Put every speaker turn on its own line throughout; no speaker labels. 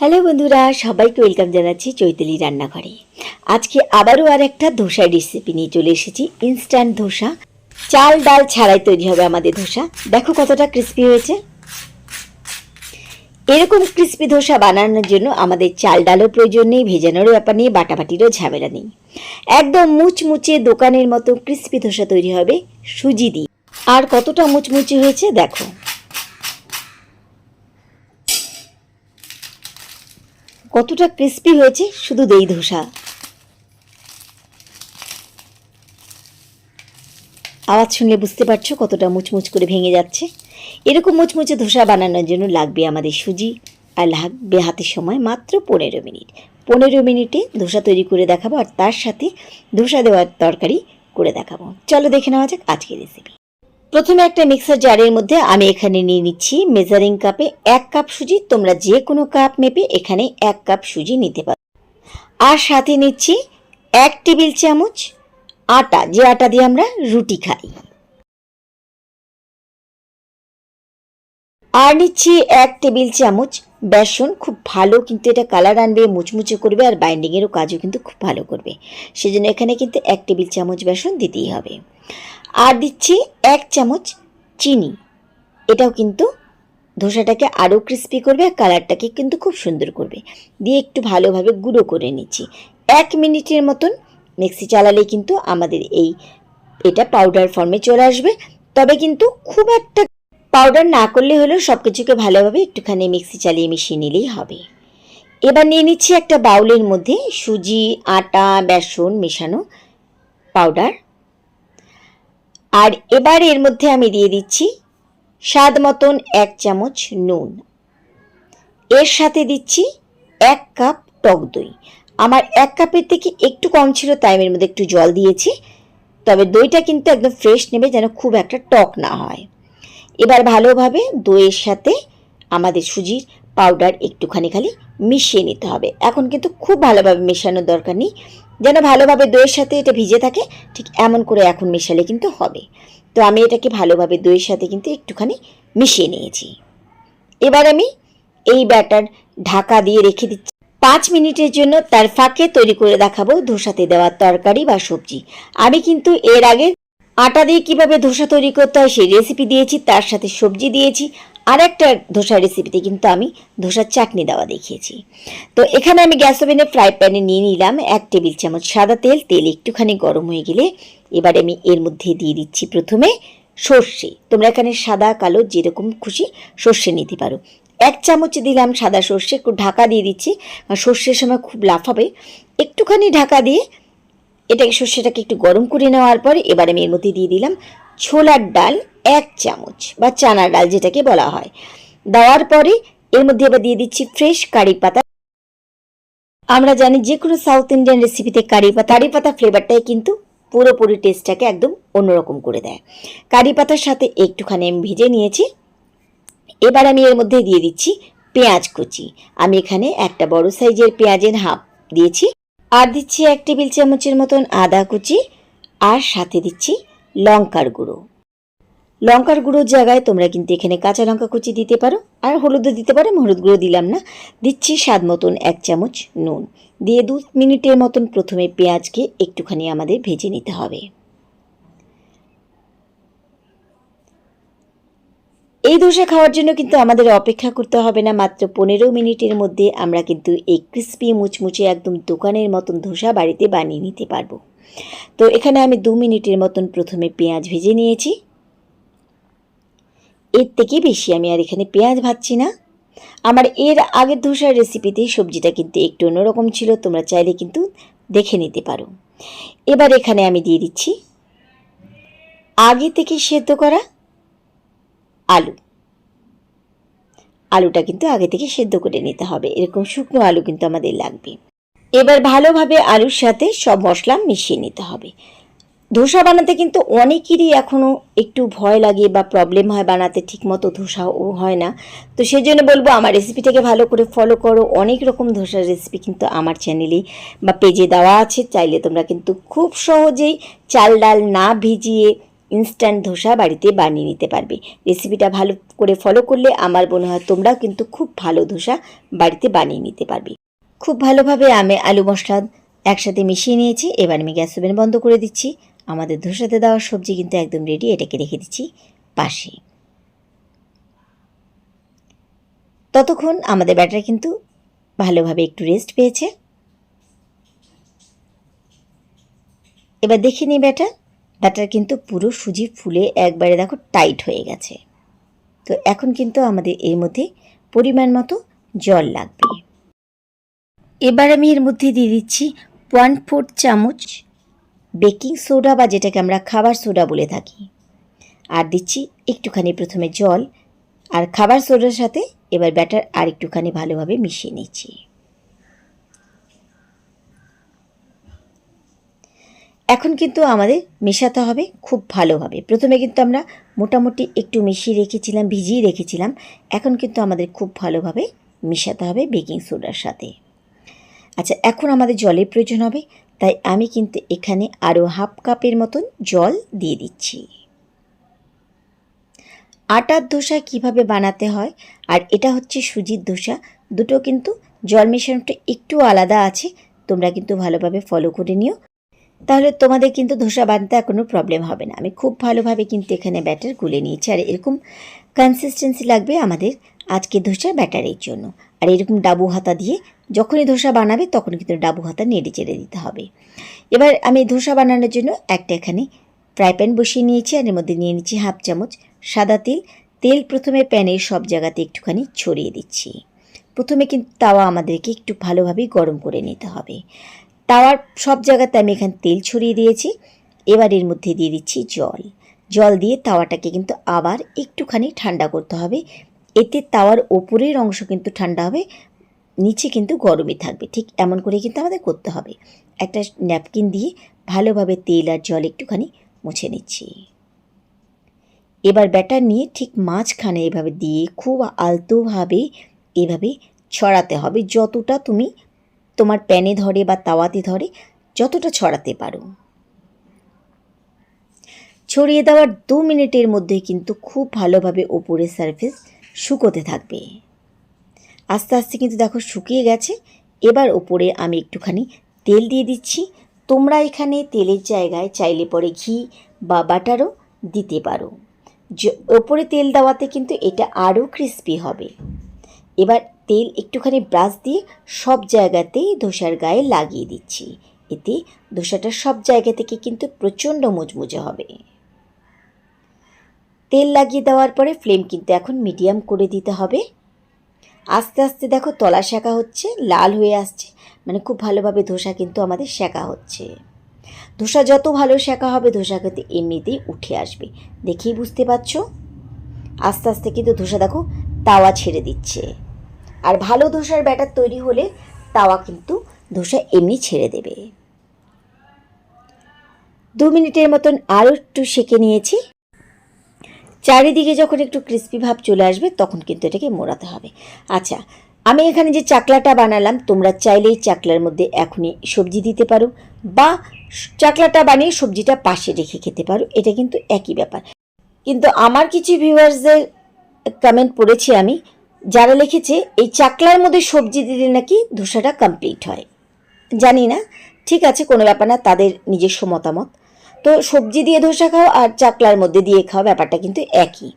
Hello বন্ধুরা, সবাইকে welcome জানাচ্ছি চৈতালি রান্নাঘরে। আজকে আবারও আর একটা ধোসার রেসিপি নিয়ে চলে এসেছি ইনস্ট্যান্ট ধোসা। চাল, ডাল ছাড়াই তৈরি হবে আমাদের ধোসা। দেখো কতটা ক্রিস্পি হয়েছে। এরকম ক্রিস্পি ধোসা বানানোর জন্য আমাদের চাল, ডালও প্রয়োজন নেই, ভেজানোরও ব্যাপার নেই, বাটাবাটিরও ঝামেলা নেই। একদম মুচমুচে দোকানের মতো ক্রিস্পি ধোসা তৈরি হবে সুজি দিয়ে। আর কতটা মুচমুচে হয়েছে দেখো। কতটা ক্রিস্পি হয়েছে শুধু দই ধোসা। আওয়াজ শুনলে বুঝতে পারছ কতটা মুচমুচ করে ভেঙে যাচ্ছে। এরকম মুচমুচে ধোসা বানানোর জন্য লাগবে আমাদের সুজি, আর লাগবে হাতের সময় মাত্র পনেরো মিনিট। পনেরো মিনিটে ধোসা তৈরি করে দেখাবো, আর তার সাথে ধোসা দেওয়ার তরকারি করে দেখাবো। চলো দেখে নেওয়া যাক আজকের রেসিপি প্রথমে একটা মিক্সার জারের মধ্যে আমি এখানে নিয়ে নিচ্ছি মেজারিং কাপে এক কাপ সুজি। তোমরা যে কোনো কাপ মেপে এখানে এক কাপ সুজি নিতে পারো। আর সাথে নিচ্ছি এক টেবিল চামচ আটা, যে আটা দিয়ে আমরা রুটি খাই। আর নিচ্ছি এক টেবিল চামচ বেসন। খুব ভালো কিন্তু এটা কালার আনবে, মুচমুচে করবে আর বাইন্ডিংয়েরও কাজও কিন্তু খুব ভালো করবে। সেজন্য এখানে কিন্তু এক টেবিল চামচ বেসন দিতেই হবে। আর দিচ্ছি এক চামচ চিনি। এটাও কিন্তু ধোসাটাকে আরও ক্রিস্পি করবে আর কালারটাকে কিন্তু খুব সুন্দর করবে। দিয়ে একটু ভালোভাবে গুঁড়ো করে নিচ্ছি। এক মিনিটের মতন মিক্সি চালালে কিন্তু আমাদের এই এটা পাউডার ফর্মে চলে আসবে। তবে কিন্তু খুব একটা পাউডার না করলে হলেও সব কিছুকে ভালোভাবে একটুখানি মিক্সি চালিয়ে মিশিয়ে নিলেই হবে। এবার নিয়ে নিচ্ছি একটা বাউলের মধ্যে সুজি, আটা, বেসন মেশানো পাউডার আর এবার এর মধ্যে আমি দিয়ে দিচ্ছি স্বাদ মতন এক চামচ নুন। এর সাথে দিচ্ছি এক কাপ টক দই। আমার এক কাপের থেকে একটু কম ছিল, তাই এর মধ্যে একটু জল দিয়েছি। তবে দইটা কিন্তু একদম ফ্রেশ নেবে, যেন খুব একটা টক না হয়। এবার ভালোভাবে দইয়ের সাথে আমাদের সুজির পাউডার একটুখানি খালি মিশিয়ে নিতে হবে। এখন কিন্তু খুব ভালোভাবে মেশানোর দরকার নেই। যেন ভালোভাবে দইয়ের সাথে এটা ভিজে থাকে, ঠিক এমন করে এখন মেশালে কিন্তু হবে। তো আমি এটাকে ভালোভাবে দইয়ের সাথে কিন্তু একটুখানি মিশিয়ে নিয়েছি। এবার আমি এই ব্যাটার ঢাকা দিয়ে রেখে দিচ্ছি। পাঁচ মিনিটের জন্য তার ফাঁকে তৈরি করে দেখাবো ধোসাতে দেওয়ার তরকারি বা সবজি। আমি কিন্তু এর আগে আটা দিয়ে কীভাবে ধোসা তৈরি করতে হয় সেই রেসিপি দিয়েছি, তার সাথে সবজি দিয়েছি আর একটা ধোসার রেসিপিতে কিন্তু আমি ধোসার চাটনি দেওয়া দেখিয়েছি। তো এখানে আমি গ্যাস ওভেনে ফ্রাই প্যানে নিয়ে নিলাম এক টেবিল চামচ সাদা তেল তেল একটুখানি গরম হয়ে গেলে এবার আমি এর মধ্যে দিয়ে দিচ্ছি প্রথমে সর্ষে। তোমরা এখানে সাদা, কালো, যেরকম খুশি সর্ষে নিতে পারো। এক চামচ দিলাম সাদা সর্ষে, একটু ঢাকা দিয়ে দিচ্ছি। সর্ষের সময় খুব লাফাবে একটুখানি ঢাকা দিয়ে এটাকে সর্ষেটাকে একটু গরম করে নেওয়ার পর এবার আমি এর মধ্যে দিয়ে দিলাম ছোলার ডাল এক চামচ বা চানার ডাল যেটাকে বলা হয়। দেওয়ার পরে এর মধ্যে এবার দিয়ে দিচ্ছি ফ্রেশ কারি পাতা। আমরা জানি যে কোনো সাউথ ইন্ডিয়ান রেসিপিতে কারি পাতা কারি পাতা ফ্লেভারটাই কিন্তু পুরোপুরি টেস্টটাকে একদম অন্যরকম করে দেয়। কারি পাতার সাথে একটুখানি আমি ভেজে নিয়েছি। এবার আমি এর মধ্যে দিয়ে দিচ্ছি পেঁয়াজ কুচি। আমি এখানে একটা বড় সাইজের পেঁয়াজের হাফ দিয়েছি। আর দিচ্ছি এক টেবিল চামচের মতন আদা কুচি। আর সাথে দিচ্ছি লঙ্কার গুঁড়ো। লঙ্কার গুঁড়োর জায়গায় তোমরা কিন্তু এখানে কাঁচা লঙ্কা কুচি দিতে পারো আর হলুদও দিতে পারো। আমি হলুদ গুঁড়ো দিলাম না, দিচ্ছি স্বাদ মতন এক চামচ নুন। দিয়ে দু মিনিটের মতন প্রথমে পেঁয়াজকে একটুখানি আমাদের ভেজে নিতে হবে। এই ধোসা খাওয়ার জন্য কিন্তু আমাদের অপেক্ষা করতে হবে না, মাত্র পনেরো মিনিটের মধ্যে আমরা কিন্তু এই ক্রিস্পি মুচমুচে একদম দোকানের মতন ধোসা বাড়িতে বানিয়ে নিতে পারব। তো এখানে আমি দু মিনিটের মতন প্রথমে পেঁয়াজ ভেজে নিয়েছি। এর থেকে বেশি আমি আর এখানে পেঁয়াজ ভাজছি না। আমার এর আগের ধোসার রেসিপিতে সবজিটা কিন্তু একটু অন্যরকম ছিল, তোমরা চাইলে কিন্তু দেখে নিতে পারো। এবার এখানে আমি দিয়ে দিচ্ছি আগে থেকে সেদ্ধ করা আলু। আলুটা কিন্তু আগে থেকে সেদ্ধ করে নিতে হবে। এরকম শুকনো আলু কিন্তু আমাদের লাগবে। এবার ভালোভাবে আলুর সাথে সব মশলা মিশিয়ে নিতে হবে। ধোসা বানাতে কিন্তু অনেকেরই এখনও একটু ভয় লাগে বা প্রবলেম হয় বানাতে, ঠিকমতো ধোসাও হয় না। তো সেই জন্য বলব, আমার রেসিপিটাকে ভালো করে ফলো করো। অনেক রকম ধোসার রেসিপি কিন্তু আমার চ্যানেলে বা পেজে দেওয়া আছে। চাইলে তোমরা কিন্তু খুব সহজেই চাল ডাল না ভিজিয়ে ইনস্ট্যান্ট ধোসা বাড়িতে বানিয়ে নিতে পারবে। রেসিপিটা ভালো করে ফলো করলে আমার মনে হয় তোমরাও কিন্তু খুব ভালো ধোসা বাড়িতে বানিয়ে নিতে পারবে। খুব ভালোভাবে আমি আলু মশলা একসাথে মিশিয়ে নিয়েছি। এবার আমি গ্যাস ওভেন বন্ধ করে দিচ্ছি। আমাদের ধোসাতে দেওয়া সবজি কিন্তু একদম রেডি এটাকে রেখে দিচ্ছি পাশে। ততক্ষণ আমাদের ব্যাটার কিন্তু ভালোভাবে একটু রেস্ট পেয়েছে। এবার দেখে নিই ব্যাটার। ব্যাটার কিন্তু পুরো সুজি ফুলে একবারে দেখো টাইট হয়ে গেছে। তো এখন কিন্তু আমাদের এর মধ্যে পরিমাণ মতো জল লাগবে। এবার আমি এর মধ্যে দিয়ে দিচ্ছি ওয়ান ফোর্থ চামচ বেকিং সোডা বা যেটাকে আমরা খাবার সোডা বলে থাকি। আর দিচ্ছি একটুখানি প্রথমে জল। আর খাবার সোডার সাথে এবার ব্যাটার আর একটুখানি ভালোভাবে মিশিয়ে নিচ্ছি। এখন কিন্তু আমাদের মেশাতে হবে খুব ভালোভাবে। প্রথমে কিন্তু আমরা মোটামুটি একটু মিশিয়ে রেখেছিলাম, ভিজিয়ে রেখেছিলাম। এখন কিন্তু আমাদের খুব ভালোভাবে মেশাতে হবে বেকিং সোডার সাথে। আচ্ছা এখন আমাদের জলের প্রয়োজন হবে, তাই আমি কিন্তু এখানে আরও হাফ কাপের মতন জল দিয়ে দিচ্ছি। আটার ধোসা কীভাবে বানাতে হয়, আর এটা হচ্ছে সুজির ধোসা দুটো কিন্তু জল মেশানোটা একটু আলাদা আছে, তোমরা কিন্তু ভালোভাবে ফলো করে নিও। তাহলে তোমাদের কিন্তু ধোসা বানতে কোনো প্রবলেম হবে না। আমি খুব ভালোভাবে কিন্তু এখানে ব্যাটার গুলে নিয়েছি, আর এরকম কনসিস্টেন্সি লাগবে আমাদের আজকে ধোসা ব্যাটারের জন্য। আর এরকম ডাবু হাতা দিয়ে যখনই ধোসা বানাবে তখন কিন্তু ডাবু হাতা নেড়ে চেড়ে দিতে হবে। এবার আমি ধোসা বানানোর জন্য একটা এখানে ফ্রাই প্যান বসিয়ে নিয়েছি আর এর মধ্যে নিয়ে নিচ্ছি হাফ চামচ সাদা তেল। তেল প্রথমে প্যানের সব জায়গাতে একটুখানি ছড়িয়ে দিচ্ছি। প্রথমে কিন্তু তাওয়া আমাদেরকে একটু ভালোভাবে গরম করে নিতে হবে। তাওয়ার সব জায়গাতে আমি এখানে তেল ছড়িয়ে দিয়েছি। এবার এর মধ্যে দিয়ে দিচ্ছি জল। জল দিয়ে তাওয়াটাকে কিন্তু আবার একটুখানি ঠান্ডা করতে হবে। এতে তাওয়ার ওপরের অংশ কিন্তু ঠান্ডা হবে নিচে কিন্তু গরমই থাকবে। ঠিক এমন করে কিন্তু আমাদের করতে হবে। একটা ন্যাপকিন দিয়ে ভালোভাবে তেল আর জল একটুখানি মুছে নিচ্ছি। এবার ব্যাটার নিয়ে ঠিক মাঝখানে এভাবে দিয়ে খুব আলতোভাবে এভাবে ছড়াতে হবে। যতটা তুমি তোমার প্যানে ধরে বা তাওয়াতে ধরে যতটা ছড়াতে পারো। ছড়িয়ে দেওয়ার দু মিনিটের মধ্যে কিন্তু খুব ভালোভাবে ওপরের সারফেস শুকোতে থাকবে। আস্তে আস্তে কিন্তু দেখো শুকিয়ে গেছে। এবার ওপরে আমি একটুখানি তেল দিয়ে দিচ্ছি। তোমরা এখানে তেলের জায়গায় চাইলে পরে ঘি বা বাটারও দিতে পারো। ওপরে তেল দেওয়াতে কিন্তু এটা আরও ক্রিস্পি হবে। এবার তেল একটুখানি ব্রাশ দিয়ে সব জায়গাতেই ধোসার গায়ে লাগিয়ে দিচ্ছি। এতে ধোসাটা সব জায়গা থেকে কিন্তু প্রচণ্ড মুচমুচে হবে। তেল লাগিয়ে দেওয়ার পরে ফ্লেম কিন্তু এখন মিডিয়াম করে দিতে হবে। আস্তে আস্তে দেখো তলা শেখা হচ্ছে, লাল হয়ে আসছে। মানে খুব ভালোভাবে ধোসা কিন্তু আমাদের শেখা হচ্ছে। ধোসা যত ভালো শেখা হবে, ধোসা কিন্তু এমনিতেই উঠে আসবে। দেখেই বুঝতে পারছ? আস্তে আস্তে কিন্তু ধোসা দেখো তাওয়া ছেড়ে দিচ্ছে। আর ভালো ধোসার ব্যাটার তৈরি হলে তাওয়া কিন্তু ধোসা এমনি ছেড়ে দেবে। দু মিনিটের মতন আরও একটু সেঁকে নিয়েছি। চারিদিকে যখন একটু ক্রিস্পি ভাব চলে আসবে, তখন কিন্তু এটাকে মোড়াতে হবে। আচ্ছা আমি এখানে যে চাকলাটা বানালাম, তোমরা চাইলেই চাকলার মধ্যে এখনই সবজি দিতে পারো বা চাকলাটা বানিয়ে সবজিটা পাশে রেখে খেতে পারো, এটা কিন্তু একই ব্যাপার। কিন্তু আমার কিছু ভিউয়ার্সদের কমেন্ট পড়েছি আমি, যারা লিখেছে, এই চাকলার মধ্যে সবজি দিলে নাকি ধোসাটা কমপ্লিট হয়? জানি না, ঠিক আছে, কোনো ব্যাপার না, তাদের নিজস্ব মতামত। তো সবজি দিয়ে ধোসা খাও আর চাকলার মধ্যে দিয়ে খাও, ব্যাপারটা কিন্তু একই।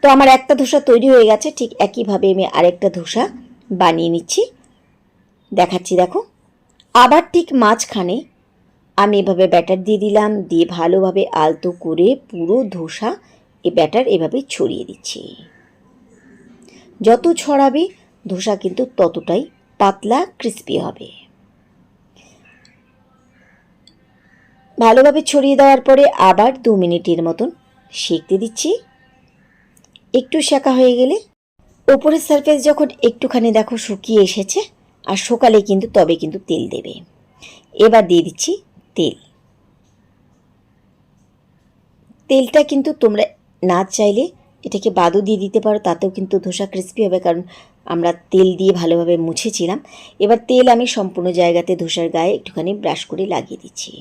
তো আমার একটা ধোসা তৈরি হয়ে গেছে, ঠিক একইভাবে আমি আরেকটা ধোসা বানিয়ে নিচ্ছি। দেখাচ্ছি, দেখো। আবার ঠিক মাঝখানে আমি এভাবে ব্যাটার দিয়ে দিলাম, দিয়ে ভালোভাবে আলতো করে পুরো ধোসা এই ব্যাটার এভাবে ছড়িয়ে দিচ্ছি। যত ছড়াবে, ধোসা কিন্তু ততটাই পাতলা ক্রিস্পি হবে। ভালোভাবে ছড়িয়ে দেওয়ার পরে আবার দু মিনিটের মতন সেঁকতে দিচ্ছি। একটু শেখা হয়ে গেলে ওপরের সারফেস যখন একটুখানি দেখো শুকিয়ে এসেছে, আর সকালে কিন্তু তবে কিন্তু তেল দেবে। এবার দিয়ে দিচ্ছি তেল। তেলটা কিন্তু তোমরা না চাইলে এটাকে বাদও দিয়ে দিতে পারো, তাতেও কিন্তু ধোসা ক্রিস্পি হবে, কারণ আমরা তেল দিয়ে ভালোভাবে মুছেছিলাম। এবার তেল আমি সম্পূর্ণ জায়গাতে ধোসার গায়ে একটুখানি ব্রাশ করে লাগিয়ে দিচ্ছি।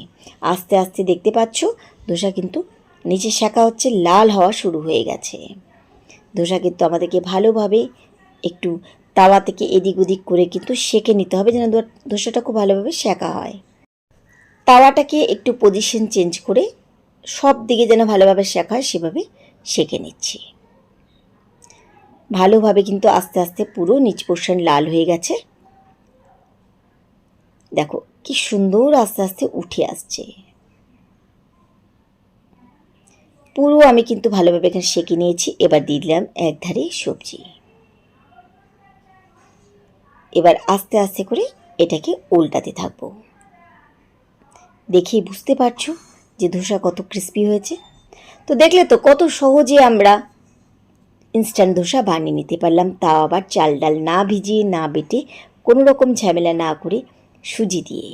আস্তে আস্তে দেখতে পাচ্ছ, ধোসা কিন্তু নিচে শাঁকা হচ্ছে লাল হওয়া শুরু হয়ে গেছে। ধোসা কিন্তু আমাদেরকে ভালোভাবে একটু তাওয়া থেকে এদিক ওদিক করে কিন্তু সেঁকে নিতে হবে যেন ধোসাটা খুব ভালোভাবে সেঁকা হয়। তাওয়াটাকে একটু পজিশন চেঞ্জ করে সব দিকে যেন ভালোভাবে শেখা হয় সেভাবে সেঁকে নিচ্ছি। ভালোভাবে কিন্তু আস্তে আস্তে পুরো নিচ পোর্শন লাল হয়ে গেছে। দেখো, কি সুন্দর আস্তে আস্তে উঠে আসছে। পুরো আমি কিন্তু ভালোভাবে এখানে সেঁকে নিয়েছি। এবার দিয়ে দিলাম এক ধারে সবজি। এবার আস্তে আস্তে করে এটাকে উল্টাতে থাকব। দেখেই বুঝতে পারছ যে ধোসা কত ক্রিস্পি হয়েছে। তো দেখলে তো কত সহজে আমরা ইনস্ট্যান্ট ধোসা বানিয়ে নিতে পারলাম। তাও আবার চাল ডাল না ভিজিয়ে, না বেটে কোনো রকম ঝামেলা না করে সুজি দিয়ে।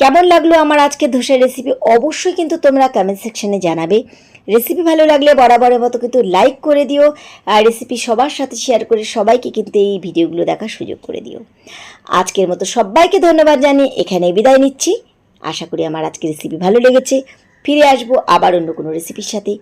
কেমন লাগল আমার আজকে ধোসার রেসিপি অবশ্যই কিন্তু তোমরা কমেন্ট সেকশনে জানাবে। রেসিপি ভালো লাগলে বরাবরের মতো কিন্তু লাইক করে দিও আর রেসিপি সবার সাথে শেয়ার করে সবাইকে কিন্তু এই ভিডিওগুলো দেখার সুযোগ করে দিও। আজকের মতো সবাইকে ধন্যবাদ জানিয়ে এখানে বিদায় নিচ্ছি। আশা করি আমার আজকের রেসিপি ভালো লেগেছে। ফিরে আসব আবার অন্য কোনো রেসিপির সাথে।